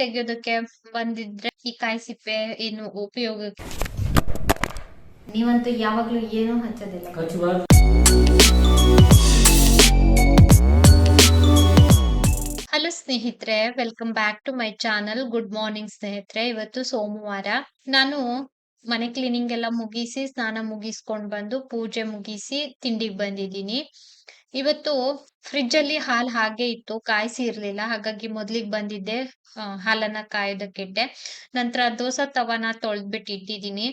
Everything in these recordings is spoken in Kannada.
ತೆಗೆಯೋದಕ್ಕೆ ಬಂದಿದ್ರೆ ಈ ಕಾಯಿ ಸಿಪ್ಪೆ ಏನು ಉಪಯೋಗಕ್ಕೆ ನೀವಂತೂ ಯಾವಾಗ್ಲೂ ಏನು ಹಚ್ಚೋದಿಲ್ಲ. ಹಲೋ ಸ್ನೇಹಿತರೆ welcome back to my channel good morning ಸ್ನೇಹಿತರೆ. ಇವತ್ತು ಸೋಮವಾರ. ನಾನು ಮನೆ ಕ್ಲೀನಿಂಗ್ ಎಲ್ಲ ಮುಗಿಸಿ ಸ್ನಾನ ಮುಗಿಸ್ಕೊಂಡ್ ಬಂದು ಪೂಜೆ ಮುಗಿಸಿ ತಿಂಡಿಗೆ ಬಂದಿದ್ದೀನಿ. ಇವತ್ತು ಫ್ರಿಡ್ಜ್ ಅಲ್ಲಿ ಹಾಲ್ ಹಾಗೆ ಇತ್ತು, ಕಾಯಿಸಿ ಇರ್ಲಿಲ್ಲ. ಹಾಗಾಗಿ ಮೊದ್ಲಿಗೆ ಬಂದಿದ್ದೆ ಹಾಲನ್ನ ಕಾಯೋದಕ್ಕಿಟ್ಟೆ. ನಂತರ ದೋಸೆ ತವನ ತೊಳೆದ್ಬಿಟ್ಟು ಇಟ್ಟಿದ್ದೀನಿ.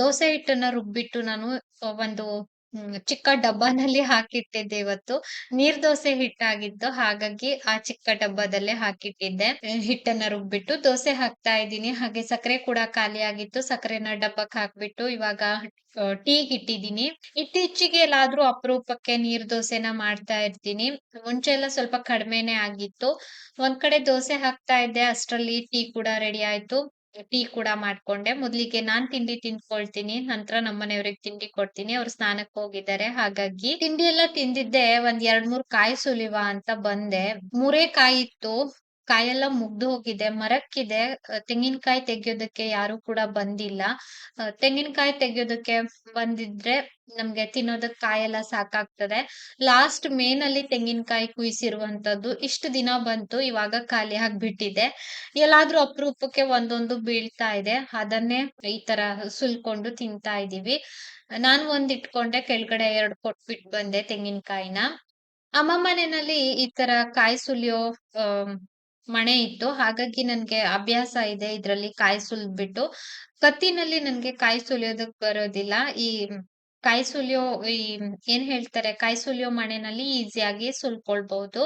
ದೋಸೆ ಹಿಟ್ಟನ್ನ ರುಬ್ಬಿಟ್ಟು ನಾನು ಒಂದು ಚಿಕ್ಕ ಡಬ್ಬನಲ್ಲಿ ಹಾಕಿಟ್ಟಿದ್ದೆ ಇವತ್ತು. ನೀರ್ ದೋಸೆ ಹಿಟ್ಟಾಗಿತ್ತು, ಹಾಗಾಗಿ ಆ ಚಿಕ್ಕ ಡಬ್ಬದಲ್ಲೇ ಹಾಕಿಟ್ಟಿದ್ದೆ. ಹಿಟ್ಟನ್ನ ರುಬ್ಬಿಟ್ಟು ದೋಸೆ ಹಾಕ್ತಾ ಇದ್ದೀನಿ. ಹಾಗೆ ಸಕ್ಕರೆ ಕೂಡ ಖಾಲಿ ಆಗಿತ್ತು. ಸಕ್ಕರೆನ ಡಬ್ಬಕ್ ಹಾಕ್ಬಿಟ್ಟು ಇವಾಗ ಟೀಗ್ ಇಟ್ಟಿದ್ದೀನಿ ಇತ್ತೀಚೆಗೆ ಎಲ್ಲಾದ್ರೂ ಅಪರೂಪಕ್ಕೆ ನೀರ್ ದೋಸೆನ ಮಾಡ್ತಾ ಇರ್ತೀನಿ. ಮುಂಚೆ ಎಲ್ಲ ಸ್ವಲ್ಪ ಕಡಿಮೆನೆ ಆಗಿತ್ತು. ಒಂದ್ ಕಡೆ ದೋಸೆ ಹಾಕ್ತಾ ಇದ್ದೆ. ಅಷ್ಟ್ರಲ್ಲಿ ಟೀ ಕೂಡ ರೆಡಿ ಆಯ್ತು. ಟೀ ಕೂಡ ಮಾಡ್ಕೊಂಡೆ. ಮೊದ್ಲಿಗೆ ನಾನ್ ತಿಂಡಿ ತಿನ್ಕೊಳ್ತೀನಿ ನಂತರ ನಮ್ಮನೆಯವ್ರಿಗೆ ತಿಂಡಿ ಕೊಡ್ತೀನಿ. ಅವ್ರು ಸ್ನಾನಕ್ಕೆ ಹೋಗಿದ್ದಾರೆ, ಹಾಗಾಗಿ ತಿಂಡಿ ಎಲ್ಲ ತಿಂದಿದ್ದೆ. ಒಂದ್ ಎರಡ್ ಮೂರ್ ಕಾಯಿ ಸುಲಿವ ಅಂತ ಬಂದೆ. ಮೂರೇ ಕಾಯಿ ಇತ್ತು. ಕಾಯೆಲ್ಲ ಮುಗ್ದು ಹೋಗಿದೆ, ಮರಕ್ಕಿದೆ. ತೆಂಗಿನಕಾಯಿ ತೆಗಿಯೋದಕ್ಕೆ ಯಾರು ಕೂಡ ಬಂದಿಲ್ಲ. ತೆಂಗಿನಕಾಯಿ ತೆಗಿಯೋದಕ್ಕೆ ಬಂದಿದ್ರೆ ನಮ್ಗೆ ತಿನ್ನೋದಕ್ ಕಾಯೆಲ್ಲ ಸಾಕಾಗ್ತದೆ. ಲಾಸ್ಟ್ ಮೇನ್ ಅಲ್ಲಿ ತೆಂಗಿನಕಾಯಿ ಕುಯ್ಸಿರುವಂತದ್ದು ಇಷ್ಟು ದಿನ ಬಂತು, ಇವಾಗ ಖಾಲಿ ಆಗ್ಬಿಟ್ಟಿದೆ. ಎಲ್ಲಾದ್ರೂ ಅಪರೂಪಕ್ಕೆ ಒಂದೊಂದು ಬೀಳ್ತಾ ಇದೆ. ಅದನ್ನೇ ಈ ತರ ಸುಲ್ಕೊಂಡು ತಿಂತಾ ಇದೀವಿ. ನಾನ್ ಒಂದ್ ಇಟ್ಕೊಂಡೆ, ಕೆಳಗಡೆ ಎರಡ್ ಕೊಟ್ಬಿಟ್ ಬಂದೆ ತೆಂಗಿನಕಾಯಿನ. ಅಮ್ಮ ಮನೆಯಲ್ಲಿ ಈ ತರ ಕಾಯಿ ಸುಲಿಯೋ ಮಣೆ ಇತ್ತು. ಹಾಗಾಗಿ ನನ್ಗೆ ಅಭ್ಯಾಸ ಇದೆ ಇದ್ರಲ್ಲಿ ಕಾಯಿ ಸುಲಿದ್ಬಿಟ್ಟು ಕತ್ತಿನಲ್ಲಿ ನನ್ಗೆ ಕಾಯಿ ಸುಲಿಯೋದಕ್ ಬರೋದಿಲ್ಲ. ಈ ಕಾಯಿ ಸುಲಿಯೋ, ಈ ಏನ್ ಹೇಳ್ತಾರೆ, ಕಾಯಿ ಸುಲಿಯೋ ಮಣೆನಲ್ಲಿ ಈಸಿಯಾಗಿ ಸುಲ್ಕೊಳ್ಬಹುದು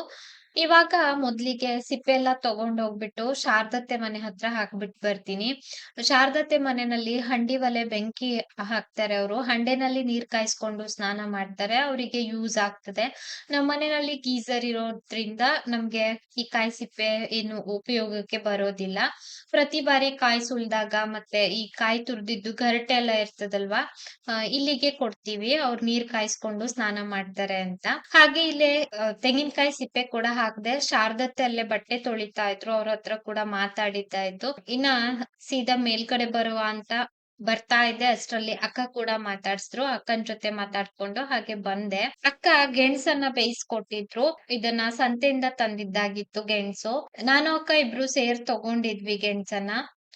ಇವಾಗ ಮೊದ್ಲಿಗೆ ಸಿಪ್ಪೆ ಎಲ್ಲ ತಗೊಂಡ್ ಹೋಗ್ಬಿಟ್ಟು ಶಾರದತ್ತೆ ಮನೆ ಹತ್ರ ಹಾಕ್ಬಿಟ್ ಬರ್ತೀನಿ. ಶಾರದತ್ತೆ ಮನೆಯಲ್ಲಿ ಹಂಡಿ ಒಲೆ, ಬೆಂಕಿ ಹಾಕ್ತಾರೆ ಅವರು. ಹಂಡೆನಲ್ಲಿ ನೀರ್ ಕಾಯಿಸ್ಕೊಂಡು ಸ್ನಾನ ಮಾಡ್ತಾರೆ. ಅವರಿಗೆ ಯೂಸ್ ಆಗ್ತದೆ. ನಮ್ಮ ಮನೆಯಲ್ಲಿ ಗೀಸರ್ ಇರೋದ್ರಿಂದ ನಮ್ಗೆ ಈ ಕಾಯಿ ಸಿಪ್ಪೆ ಏನು ಉಪಯೋಗಕ್ಕೆ ಬರೋದಿಲ್ಲ. ಪ್ರತಿ ಬಾರಿ ಕಾಯಿ ಸುಳ್ದಾಗ ಮತ್ತೆ ಈ ಕಾಯಿ ತುರ್ದಿದ್ದು ಗರಟೆ ಎಲ್ಲ ಇರ್ತದಲ್ವಾ ಇಲ್ಲಿಗೆ ಕೊಡ್ತೀವಿ. ಅವ್ರು ನೀರ್ ಕಾಯಿಸ್ಕೊಂಡು ಸ್ನಾನ ಮಾಡ್ತಾರೆ ಅಂತ. ಹಾಗೆ ಇಲ್ಲೇ ತೆಂಗಿನಕಾಯಿ ಸಿಪ್ಪೆ ಕೂಡ ಹಾಕ್ದೆ ಶಾರದತ್ತೆ ಅಲ್ಲೇ ಬಟ್ಟೆ ತೊಳಿತಾ ಇದ್ರು, ಅವ್ರ ಹತ್ರ ಕೂಡ ಮಾತಾಡಿತಾ ಇದ್ದು ಇನ್ನ ಸೀದಾ ಮೇಲ್ಗಡೆ ಬರುವ ಅಂತ ಬರ್ತಾ ಇದ್ದೆ, ಅಷ್ಟರಲ್ಲಿ ಅಕ್ಕ ಕೂಡ ಮಾತಾಡ್ಸಿದ್ರು, ಅಕ್ಕನ ಜೊತೆ ಮಾತಾಡ್ಕೊಂಡು ಹಾಗೆ ಬಂದೆ. ಅಕ್ಕ ಗೆಣಸನ್ನ ಬೇಯಿಸ್ಕೊಟ್ಟಿದ್ರು, ಇದನ್ನ ಸಂತೆಯಿಂದ ತಂದಿದ್ದಾಗಿತ್ತು ಗೆಣಸು. ನಾನು, ಅಕ್ಕ ಇಬ್ರು ಸೇರ್ ತಗೊಂಡಿದ್ವಿ ಗೆಣಸನ್ನ.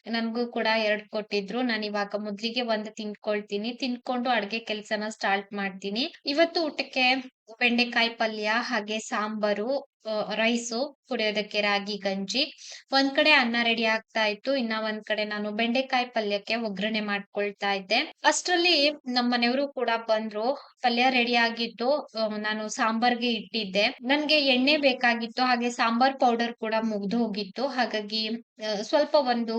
ನನ್ಗೂ ಕೂಡ ಎರಡ್ ಕೊಟ್ಟಿದ್ರು. ನಾನು ಇವಾಗ ಮೊದ್ಲಿಗೆ ಒಂದ್ ತಿನ್ಕೊಳ್ತೀನಿ ತಿನ್ಕೊಂಡು ಅಡ್ಗೆ ಕೆಲ್ಸನ ಸ್ಟಾರ್ಟ್ ಮಾಡ್ತೀನಿ. ಇವತ್ತು ಊಟಕ್ಕೆ ಬೆಂಡೆಕಾಯಿ ಪಲ್ಯ, ಹಾಗೆ ಸಾಂಬಾರು ರೈಸು ಕುಡಿಯೋದಕ್ಕೆ ರಾಗಿ, ಗಂಜಿ. ಒಂದ್ ಕಡೆ ಅನ್ನ ರೆಡಿ ಆಗ್ತಾ ಇತ್ತು. ಇನ್ನ ಒಂದ್ ಕಡೆ ನಾನು ಬೆಂಡೆಕಾಯಿ ಪಲ್ಯಕ್ಕೆ ಒಗ್ಗರಣೆ ಮಾಡ್ಕೊಳ್ತಾ ಇದ್ದೆ. ಅಷ್ಟರಲ್ಲಿ ನಮ್ಮ ಮನೆಯವರು ಕೂಡ ಬಂದ್ರು. ಪಲ್ಯ ರೆಡಿ ಆಗಿತ್ತು ನಾನು ಸಾಂಬಾರ್ಗೆ ಇಟ್ಟಿದ್ದೆ. ನನ್ಗೆ ಎಣ್ಣೆ ಬೇಕಾಗಿತ್ತು. ಹಾಗೆ ಸಾಂಬಾರ್ ಪೌಡರ್ ಕೂಡ ಮುಗ್ದು ಹೋಗಿತ್ತು. ಹಾಗಾಗಿ ಸ್ವಲ್ಪ ಒಂದು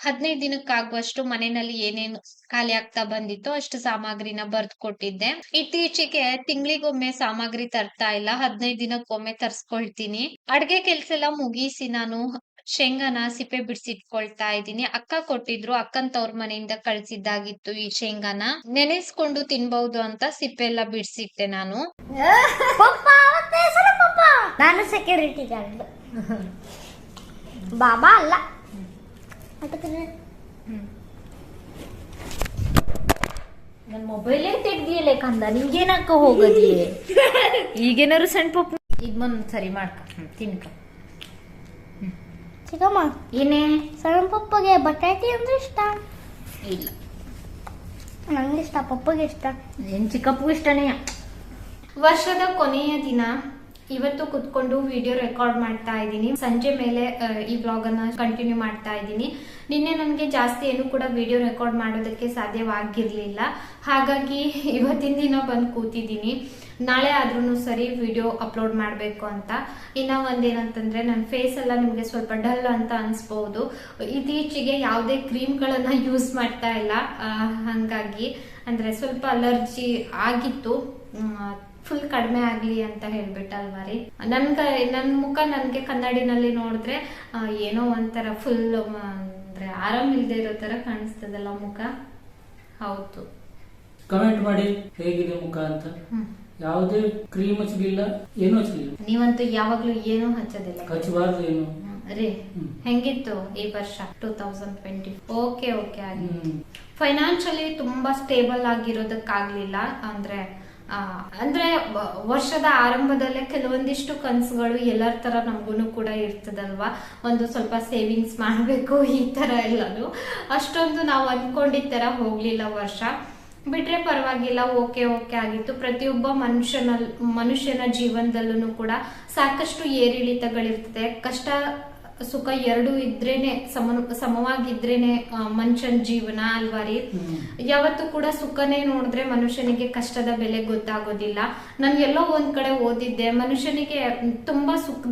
ಹದಿನೈದು ದಿನಕ್ಕಾಗುವಷ್ಟು ಮನೆಯಲ್ಲಿ ಏನೇನು ಖಾಲಿ ಆಗ್ತಾ ಬಂದಿತ್ತು ಅಷ್ಟು ಸಾಮಗ್ರಿನ ಬರ್ದ್ ಕೊಟ್ಟಿದ್ದೆ. ಇತ್ತೀಚೆಗೆ ತಿಂಗಳಿಗೊಮ್ಮೆ ಸಾಮಗ್ರಿ ತರ್ತಾ ಇಲ್ಲ. ಹದಿನೈದು ದಿನಕ್ಕೊಮ್ಮೆ ತರ್ಸ್ಕೊಳ್ತೀನಿ ಅಡ್ಗೆ ಕೆಲ್ಸ ಎಲ್ಲ ಮುಗಿಸಿ ನಾನು ಶೇಂಗಾನ ಸಿಪ್ಪೆ ಬಿಡಿಸಿಟ್ಕೊಳ್ತಾ ಇದ್ದೀನಿ. ಅಕ್ಕ ಕೊಟ್ಟಿದ್ರು ಅಕ್ಕನ್ ತವ್ರ ಮನೆಯಿಂದ ಕಳ್ಸಿದ್ದಾಗಿತ್ತು ಈ ಶೇಂಗಾನ. ನೆನೆಸ್ಕೊಂಡು ತಿನ್ಬಹುದು ಅಂತ ಸಿಪ್ಪೆ ಎಲ್ಲ ಬಿಡಿಸಿಟ್ಟೆ ನಾನು. ನಾನು ಸೆಕ್ಯೂರಿಟಿ ಗಾರ್ಡ್ ಬಾಬಾ ಅಲ್ಲ. ನನ್ನ ಮೊಬೈಲೇ ತೆಗ್ದಿಯಲ್ಲ ಕಂದ? ನಿಮ್ಗೇನಕ್ಕ ಹೋಗದಿ ಈಗೇನಾರು ಸಣ್ಣ ಪಪ್ಪ ಈಗ ಬಂದ್ ಸರಿ ಮಾಡ್ಕ. ತಿನ್ಕ. ಚಿಕ್ಕಮ್ಮ ಏನೇ? ಸಣ್ಣ ಪಪ್ಪಗೆ ಬಟಾಟಿ ಅಂದ್ರೆ ಇಷ್ಟ? ಇಲ್ಲ. ನಂಗೆ ಇಷ್ಟ ಪಪ್ಪಗೆ ಇಷ್ಟ. ಏನು ಚಿಕ್ಕಪ್ಪಗೂ ಇಷ್ಟನೇ? ವರ್ಷದ ಕೊನೆಯ ದಿನ ಇವತ್ತು ಕುತ್ಕೊಂಡು ವಿಡಿಯೋ ರೆಕಾರ್ಡ್ ಮಾಡ್ತಾ ಇದ್ದೀನಿ. ಸಂಜೆ ಮೇಲೆ ಈ ಬ್ಲಾಗ್ ಅನ್ನ ಕಂಟಿನ್ಯೂ ಮಾಡ್ತಾ ಇದ್ದೀನಿ. ನಿನ್ನೆ ನನಗೆ ಜಾಸ್ತಿ ಏನು ಕೂಡ ವಿಡಿಯೋ ರೆಕಾರ್ಡ್ ಮಾಡೋದಕ್ಕೆ ಸಾಧ್ಯವಾಗಿರ್ಲಿಲ್ಲ. ಹಾಗಾಗಿ ಇವತ್ತಿನ ದಿನ ಬಂದು ಕೂತಿದ್ದೀನಿ. ನಾಳೆ ಆದ್ರೂ ಸರಿ ವಿಡಿಯೋ ಅಪ್ಲೋಡ್ ಮಾಡಬೇಕು ಅಂತ. ಇನ್ನ ಒಂದೇನಂತಂದ್ರೆ ನನ್ನ ಫೇಸ್ ಎಲ್ಲ ನಿಮಗೆ ಸ್ವಲ್ಪ ಡಲ್ ಅಂತ ಅನ್ಸ್ಬಹುದು ಇತ್ತೀಚೆಗೆ ಯಾವುದೇ ಕ್ರೀಮ್ಗಳನ್ನ ಯೂಸ್ ಮಾಡ್ತಾ ಇಲ್ಲ. ಹಂಗಾಗಿ ಅಂದ್ರೆ ಸ್ವಲ್ಪ ಅಲರ್ಜಿ ಆಗಿತ್ತು. ಫುಲ್ ಕಡಿಮೆ ಆಗ್ಲಿ ಅಂತ ಹೇಳ್ಬಿಟ್ಟಲ್ವಾ ರೀ. ನನ್ಗ ನನ್ ಮುಖ ನನ್ಗೆ ಕನ್ನಡಿನಲ್ಲಿ ನೋಡಿದ್ರೆ ಏನೋ ಒಂಥರ ಫುಲ್ ಅಂದ್ರೆ ಆರಾಮ್ ಇಲ್ದೆ ಇರೋ ತರ ಕಾಣಿಸ್ತದಲ್ಲ ಮುಖ. ಹೌದು. ಕಮೆಂಟ್ ಮಾಡಿ ಹೇಗಿದೆ ಮುಖ ಅಂತ? ಯಾವುದೇ ಕ್ರೀಮ್ ಹಚ್ಚಲಿಲ್ಲ ಏನು ಹಚ್ಚಲಿಲ್ಲ ನೀವಂತೂ ಯಾವಾಗ್ಲೂ ಏನು ಹಚ್ಚೋದಿಲ್ಲ. ಹಚ್ಚಬಾರ್ದು ಏನು. ರೀ. ಹೆಂಗಿತ್ತು ಈ ವರ್ಷ? Two thousand twenty okay okay ಆಗಿ. ಫೈನಾನ್ಷಿಯಲಿ ತುಂಬಾ ಸ್ಟೇಬಲ್ ಆಗಿರೋದಕ್ಕಾಗ್ಲಿಲ್ಲ. ಅಂದ್ರೆ ಅಂದ್ರೆ ವರ್ಷದ ಆರಂಭದಲ್ಲೇ ಕೆಲವೊಂದಿಷ್ಟು ಕನ್ಸುಗಳು ಎಲ್ಲರ ತರ ನಮಗೂ ಕೂಡ ಇರ್ತದಲ್ವಾ? ಒಂದು ಸ್ವಲ್ಪ ಸೇವಿಂಗ್ಸ್ ಮಾಡಬೇಕು ಈ ತರ ಎಲ್ಲದು ಅಷ್ಟೊಂದು ನಾವು ಅನ್ಕೊಂಡಿದ್ ತರ ಹೋಗ್ಲಿಲ್ಲ ವರ್ಷ. ಬಿಟ್ರೆ ಪರವಾಗಿಲ್ಲ ಓಕೆ ಓಕೆ ಆಗಿತ್ತು. ಪ್ರತಿಯೊಬ್ಬ ಮನುಷ್ಯನ ಮನುಷ್ಯನ ಜೀವನದಲ್ಲೂ ಕೂಡ ಸಾಕಷ್ಟು ಏರಿಳಿತಗಳಿರ್ತದೆ. ಕಷ್ಟ ಸುಖ ಎರಡು ಇದ್ರೇನೆ ಸಮ ಸಮವಾಗಿದ್ರೇನೆ ಮನುಷ್ಯನ ಜೀವನ ಅಲ್ವಾ ರೀ. ಯಾವತ್ತು ಕೂಡ ಸುಖನೇ ನೋಡಿದ್ರೆ ಮನುಷ್ಯನಿಗೆ ಕಷ್ಟದ ಬೆಲೆ ಗೊತ್ತಾಗೋದಿಲ್ಲ. ನಾನು ಎಲ್ಲೋ ಒಂದ್ ಕಡೆ ಓದಿದ್ದೆ ಮನುಷ್ಯನಿಗೆ ತುಂಬಾ ಸುಖ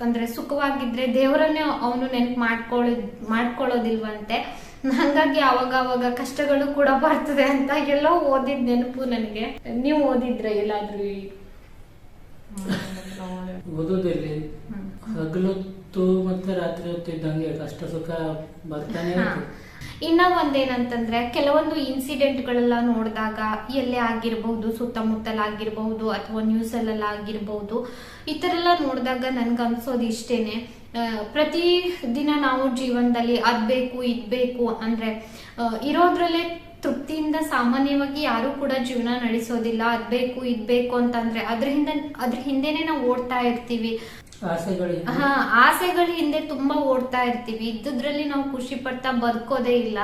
ಅಂದ್ರೆ ಸುಖವಾಗಿದ್ರೆ ದೇವರನ್ನೇ ಅವನು ನೆನ್ಪು ಮಾಡ್ಕೊಳ್ಳೋ ಮಾಡ್ಕೊಳ್ಳೋದಿಲ್ವಂತೆ. ಹಂಗಾಗಿ ಅವಾಗ ಅವಾಗ ಕಷ್ಟಗಳು ಕೂಡ ಬರ್ತದೆ ಅಂತ ಎಲ್ಲೋ ಓದಿದ್ ನೆನಪು ನನಗೆ. ನೀವು ಓದಿದ್ರ ಎಲ್ಲಾದ್ರೂ ಓದೋದಿರ್ಲಿ. ಹಗಲೊತ್ತು ಮತ್ತೆ ರಾತ್ರಿ ಹೊತ್ತು ಇದ್ದಂಗೆ ಕಷ್ಟ ಸುಖ ಬರ್ತಾನೆ. ಇನ್ನ ಒಂದೇನಂತಂದ್ರೆ ಕೆಲವೊಂದು ಇನ್ಸಿಡೆಂಟ್ ಗಳೆಲ್ಲ ನೋಡಿದಾಗ ಎಲ್ಲೇ ಆಗಿರಬಹುದು ಸುತ್ತಮುತ್ತಲ ಆಗಿರಬಹುದು ಅಥವಾ ನ್ಯೂಸ್ ಅಲ್ಲೆಲ್ಲ ಆಗಿರಬಹುದು, ಈ ತರ ಎಲ್ಲ ನೋಡಿದಾಗ ನನ್ಗೆ ಅನ್ಸೋದು ಇಷ್ಟೇನೆ ಪ್ರತಿ ದಿನ ನಾವು ಜೀವನದಲ್ಲಿ ಅದ್ ಬೇಕು, ಇದ್ ಬೇಕು ಅಂದ್ರೆ ಇರೋದ್ರಲ್ಲೇ ತೃಪ್ತಿಯಿಂದ ಸಾಮಾನ್ಯವಾಗಿ ಯಾರು ಕೂಡ ಜೀವನ ನಡೆಸೋದಿಲ್ಲ. ಅದ್ ಬೇಕು, ಇದ್ ಬೇಕು ಅಂತಂದ್ರೆ ಅದ್ರ ಹಿಂದೆ ಅದ್ರ ಹಿಂದೆನೆ ನಾವು ಓಡ್ತಾ ಇರ್ತೀವಿ. ಹಾ, ಆಸೆಗಳ ಹಿಂದೆ ತುಂಬಾ ಓಡ್ತಾ ಇರ್ತೀವಿ. ಇದ್ದುದ್ರಲ್ಲಿ ನಾವು ಖುಷಿ ಪಡ್ತಾ ಬದುಕೋದೇ ಇಲ್ಲ.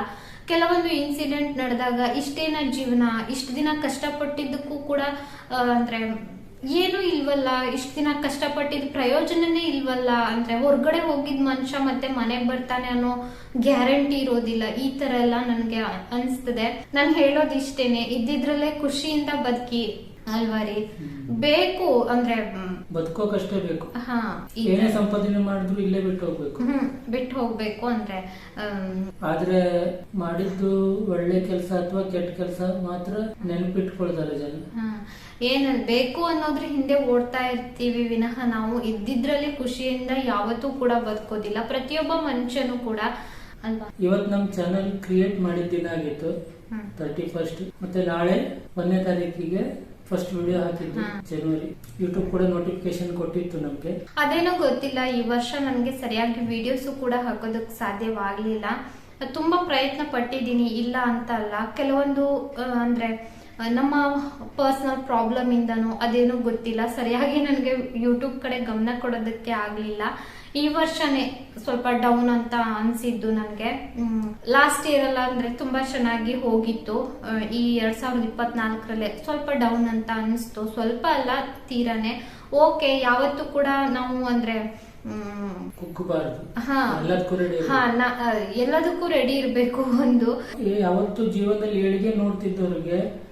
ಕೆಲವೊಂದು ಇನ್ಸಿಡೆಂಟ್ ನಡೆದಾಗ ಇಷ್ಟೇನ ಜೀವನ, ಇಷ್ಟು ದಿನ ಕಷ್ಟಪಟ್ಟಿದ್ದಕ್ಕೂ ಕೂಡ ಅಂದ್ರೆ ಏನು ಇಲ್ವಲ್ಲ, ಇಷ್ಟು ದಿನ ಕಷ್ಟಪಟ್ಟಿದ್ ಪ್ರಯೋಜನನೇ ಇಲ್ವಲ್ಲ, ಅಂದ್ರೆ ಹೊರಗಡೆ ಹೋಗಿದ್ ಮನುಷ್ಯ ಮತ್ತೆ ಮನೆಗ್ ಬರ್ತಾನೆ ಅನ್ನೋ ಗ್ಯಾರಂಟಿ ಇರೋದಿಲ್ಲ. ಈ ತರ ಎಲ್ಲ ನನ್ಗೆ ಅನ್ಸ್ತದೆ. ನಾನು ಹೇಳೋದು ಇಷ್ಟೇನೆ. ಇದ್ದಿದ್ರಲ್ಲೇ ಖುಷಿಯಿಂದ ಬದುಕಿ ಅಲ್ವಾ ರೀ ಬೇಕು ಅಂದ್ರೆ ಬದುಕೋಕಷ್ಟೇ ಬೇಕು. ಹಾ ಏನೇ ಸಂಪಾದನೆ ಮಾಡಿದ್ರು ಇಲ್ಲೇ ಬಿಟ್ಟು ಹೋಗ್ಬೇಕು. ಬಿಟ್ಟು ಹೋಗ್ಬೇಕು ಅಂದ್ರೆ ಆದ್ರೆ ಮಾಡಿದ್ದು ಒಳ್ಳೆ ಕೆಲಸ ಅಥವಾ ಕೆಟ್ಟ ಕೆಲಸ ಮಾತ್ರ ನೆನಪಿಟ್ಕೊಳ್ತಾರೆ ಜನ. ಹಾ. ಏನ್ ಬೇಕು ಅನ್ನೋದ್ರ ಹಿಂದೆ ಓಡ್ತಾ ಇರ್ತೀವಿ ವಿನಃ ನಾವು ಇದ್ದಿದ್ರಲ್ಲಿ ಖುಷಿಯಿಂದ ಯಾವತ್ತೂ ಕೂಡ ಬದುಕೋದಿಲ್ಲ. ಪ್ರತಿಯೊಬ್ಬ ಮನುಷ್ಯನು ಕೂಡ ಅಲ್ವಾ? ಇವತ್ ನಮ್ ಚಾನಲ್ ಕ್ರಿಯೇಟ್ ಮಾಡಿದ ದಿನ ಆಗಿತ್ತು. ತರ್ಟಿ ಫಸ್ಟ್ ಮತ್ತೆ ನಾಳೆ ಒಂದನೇ ತಾರೀಕಿಗೆ ಫಸ್ಟ್ ವಿಡಿಯೋ ಹಾಕಿದ್ದು ಹಾ. ಜನವರಿ ಯೂಟ್ಯೂಬ್ ಕೂಡ ನೋಟಿಫಿಕೇಶನ್ ಕೊಟ್ಟಿತ್ತು ನಮ್ಗೆ. ಅದೇನೋ ಗೊತ್ತಿಲ್ಲ ಈ ವರ್ಷ ನನಗೆ ಸರಿಯಾಗಿ ವಿಡಿಯೋಸು ಕೂಡ ಹಾಕೋದಕ್ಕೆ ಸಾಧ್ಯವಾಗ್ಲಿಲ್ಲ. ತುಂಬಾ ಪ್ರಯತ್ನ ಪಟ್ಟಿದ್ದೀನಿ ಇಲ್ಲ ಅಂತ ಅಲ್ಲ. ಕೆಲವೊಂದು ಆ, ಅಂದ್ರೆ ಆ, ನಮ್ಮ ಪರ್ಸನಲ್ ಪ್ರಾಬ್ಲಮ್ ಇಂದನೋ ಅದೇನೋ ಗೊತ್ತಿಲ್ಲ. ಸರಿಯಾಗಿ ನನಗೆ ಯೂಟ್ಯೂಬ್ ಕಡೆ ಗಮನ ಕೊಡೋದಕ್ಕೆ ಆಗ್ಲಿಲ್ಲ. ಈ ವರ್ಷನೇ ಸ್ವಲ್ಪ ಡೌನ್ ಅಂತ ಅನ್ಸಿದ್ದು ನನಗೆ. ಲಾಸ್ಟ್ ಇಯರ್ ಅಲ್ಲ ಅಂದ್ರೆ ತುಂಬಾ ಚೆನ್ನಾಗಿ ಹೋಗಿತ್ತು. ಈ ಎರಡ್ ಸಾವಿರದ ಇಪ್ಪತ್ನಾಲ್ಕರಲ್ಲೇ ಸ್ವಲ್ಪ ಡೌನ್ ಅಂತ ಅನಿಸ್ತು. ಸ್ವಲ್ಪ ಅಲ್ಲ ತೀರಾನೇ. ಓಕೆ ಯಾವತ್ತೂ ಕೂಡ ನಾವು ಅಂದ್ರೆ ಎಲ್ಲದಕ್ಕೂ ರೆಡಿ ಹಾ ನಾ- ಎಲ್ಲದಕ್ಕೂ ರೆಡಿ ಇರಬೇಕು ಒಂದು. ಯಾವತ್ತು ಜೀವನದಲ್ಲಿ ಏಳಿಗೆ ನೋಡ್ತಿದ್ದವ್ರಿಗೆ.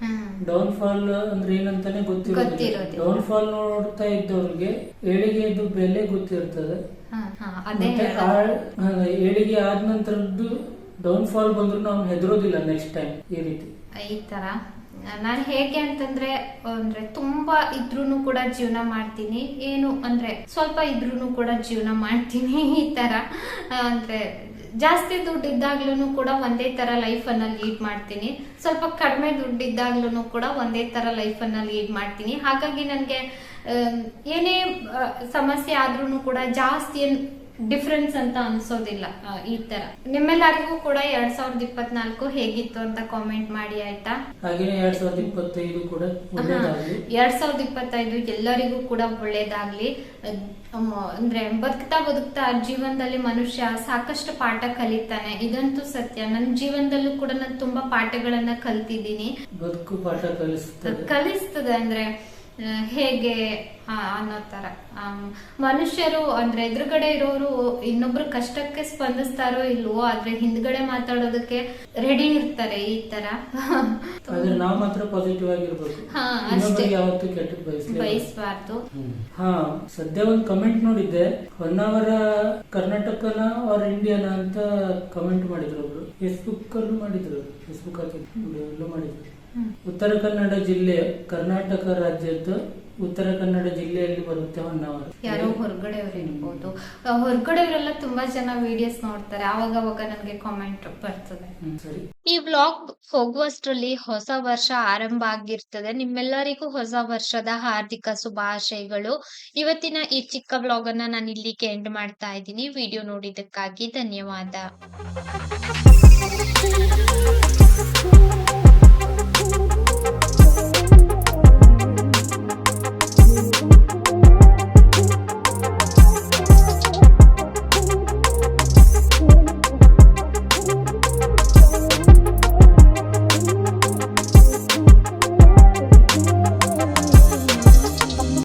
ಡೌನ್ ಫಾಲ್ ಅಂದ್ರೆ ಏನಂತಾನೆ ಗೊತ್ತಿರೋದಿಲ್ಲ. ಗೊತ್ತಿರೋದಿಲ್ಲ. ಡೌನ್ ಫಾಲ್ ನೋಡ್ತಾ ಇದ್ದವ್ರಿಗೆ ಏಳಿಗೆದು ಬೆಲೆ ಗೊತ್ತಿರ್ತದೆ. ಹಾ, ಹಾ, ಅದೇ ಮತ್ತೆ ಹೇಳೋದು. ಆ- ಆ, ಏಳಿಗೆ ಆದ ನಂತರದ್ದು ಡೌನ್ ಫಾಲ್ ಬಂದ್ರು ನಾವು ಹೆದರೋದಿಲ್ಲ ನೆಕ್ಸ್ಟ್ ಟೈಮ್ ಈ ರೀತಿ. ಈ ತರ. ನಾನು ಹೇಗೆ ಅಂತಂದ್ರೆ ಅಂದ್ರೆ ತುಂಬಾ ಇದ್ರೂನು ಕೂಡ ಜೀವನ ಮಾಡ್ತೀನಿ. ಏನು ಅಂದ್ರೆ ಸ್ವಲ್ಪ ಇದ್ರೂನು ಕೂಡ ಜೀವನ ಮಾಡ್ತೀನಿ ಈ ತರ. ಆ, ಅಂದ್ರೆ ಜಾಸ್ತಿ ದುಡ್ಡು ಇದ್ದಾಗ್ಲೂ ಕೂಡ ಒಂದೇ ತರ ಲೈಫ್ ಅನ್ನ ಲೀಡ್ ಮಾಡ್ತೀನಿ. ಸ್ವಲ್ಪ ಕಡಿಮೆ ದುಡ್ಡು ಇದ್ದಾಗ್ಲೂ ಕೂಡ ಒಂದೇ ತರ ಲೈಫ್ ಅನ್ನ ಲೀಡ್ ಮಾಡ್ತೀನಿ. ಹಾಗಾಗಿ ನನಗೆ ಏನೇ ಸಮಸ್ಯೆ ಆದ್ರೂ ಕೂಡ ಜಾಸ್ತಿ ಡಿಫ್ರೆನ್ಸ್ ಅಂತ ಅನ್ಸೋದಿಲ್ಲ ಈ ತರ. ನಿಮ್ಮೆಲ್ಲರಿಗೂ ಕೂಡ ಎರಡ್ ಸಾವಿರದ ಇಪ್ಪತ್ನಾಲ್ಕು ಹೇಗಿತ್ತು ಅಂತ ಕಾಮೆಂಟ್ ಮಾಡಿ ಆಯ್ತಾ? ಹಾಗೇನೆ ಎರಡ್ ಸಾವಿರದ ಇಪ್ಪತ್ತೈದು ಕೂಡ ಎರಡ್ ಸಾವಿರದ ಇಪ್ಪತ್ತೈದು ಎಲ್ಲರಿಗೂ ಕೂಡ ಒಳ್ಳೇದಾಗ್ಲಿ. ಅಂದ್ರೆ ಬದುಕ್ತಾ ಬದುಕ್ತಾ ಜೀವನದಲ್ಲಿ ಮನುಷ್ಯ ಸಾಕಷ್ಟು ಪಾಠ ಕಲಿತಾನೆ. ಇದಂತೂ ಸತ್ಯ. ನನ್ನ ಜೀವನದಲ್ಲೂ ಕೂಡ ನಾನು ತುಂಬಾ ಪಾಠಗಳನ್ನ ಕಲ್ತಿದ್ದೀನಿ. ಬದುಕು ಪಾಠ ಕಲಿಸ್ತದೆ. ಕಲಿಸ್ತದೆ ಅಂದ್ರೆ ಹೇಗೆ ಅನ್ನೋ ತರ. ಮನುಷ್ಯರು ಅಂದ್ರೆ ಎದುರುಗಡೆ ಇರೋರು ಇನ್ನೊಬ್ರು ಕಷ್ಟಕ್ಕೆ ಸ್ಪಂದಿಸ್ತಾರೋ ಇಲ್ವೋ ಆದ್ರೆ ಹಿಂದ್ಗಡೆ ಮಾತಾಡೋದಕ್ಕೆ ರೆಡಿ ಇರ್ತಾರೆ ಈ ತರ. ನಾವು ಮಾತ್ರ ಪಾಸಿಟಿವ್ ಆಗಿರ್ಬೇಕು. ಯಾವತ್ತೂ ಕೆಟ್ಟ ಬಯಸ್ಲಿ ಹಾ ಸದ್ಯ ಒಂದು ಕಮೆಂಟ್ ನೋಡಿದ್ದೆ. ಹೊನ್ನಾವರ ಕರ್ನಾಟಕನ ಆರ್ ಇಂಡಿಯಾನ ಅಂತ ಕಮೆಂಟ್ ಮಾಡಿದ್ರು ಒಬ್ರು. ಫೇಸ್ಬುಕ್ ಅಲ್ಲೂ ಮಾಡಿದ್ರು. ಫೇಸ್ಬುಕ್ ಹಾಕಿದ್ರು. ಮಾಡಿದ್ರು. ಉತ್ತರ ಕನ್ನಡ ಜಿಲ್ಲೆ ಕರ್ನಾಟಕ ರಾಜ್ಯದ ಉತ್ತರ ಕನ್ನಡ ಜಿಲ್ಲೆಯಲ್ಲಿ ಬರುತ್ತೆ ಹೊನ್ನಾವರ ಯಾರೋ ಹೊರಗಡೆ ಅವ್ರು ಇರ್ಬೋದು. ಹೊರಗಡೆ ಹೊರಗಡೆಯವರೆಲ್ಲ ತುಂಬಾ ಜನ ವಿಡಿಯೋಸ್ ನೋಡ್ತಾರೆ. ಆವಾಗ ಅವಾಗ ನನಗೆ ಕಾಮೆಂಟ್ ಬರ್ತದೆ. ಈ ವ್ಲಾಗ್ ಹೋಗುವಷ್ಟರಲ್ಲಿ ಹೊಸ ವರ್ಷ ಆರಂಭ ಆಗಿರ್ತದೆ. ನಿಮ್ಮೆಲ್ಲರಿಗೂ ಹೊಸ ವರ್ಷದ ಹಾರ್ದಿಕ ಶುಭಾಶಯಗಳು. ಇವತ್ತಿನ ಈ ಚಿಕ್ಕ ವ್ಲಾಗ್ ಅನ್ನ ನಾನು ಇಲ್ಲಿಗೆ ಎಂಡ್ ಮಾಡ್ತಾ ಇದ್ದೀನಿ. ವಿಡಿಯೋ ನೋಡಿದ್ದಕ್ಕಾಗಿ ಧನ್ಯವಾದ. Thank you.